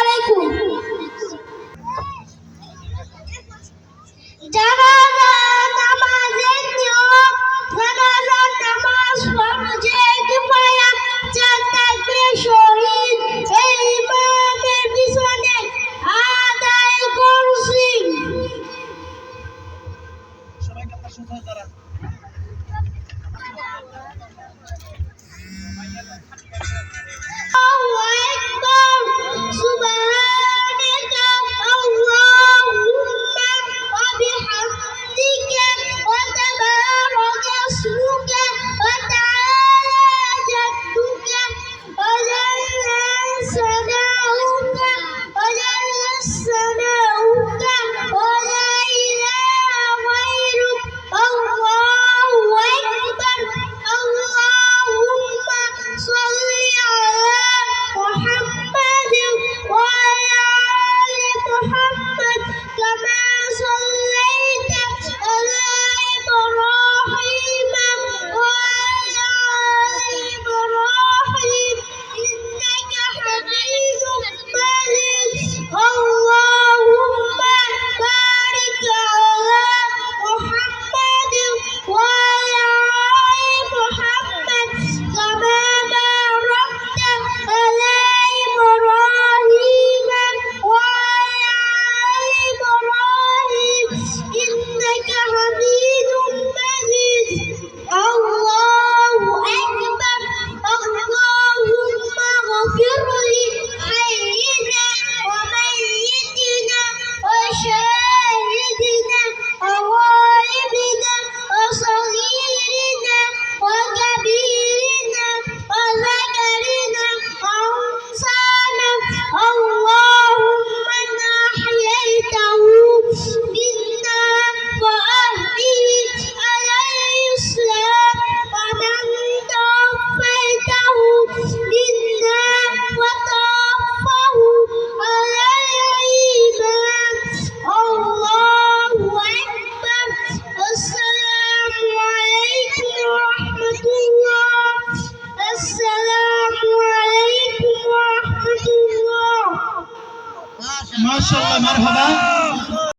আলাইকুম জানাজা নামাজের নিয়ম জানাজা নামাজ ফরজে কিফায়া চার তাকবীর শহীদ এই ইমামের পিছনে আদায় করছি সবাইকে আপনার সুযোগ দ্বারা Oh! মাশাআল্লাহ মারহাবা।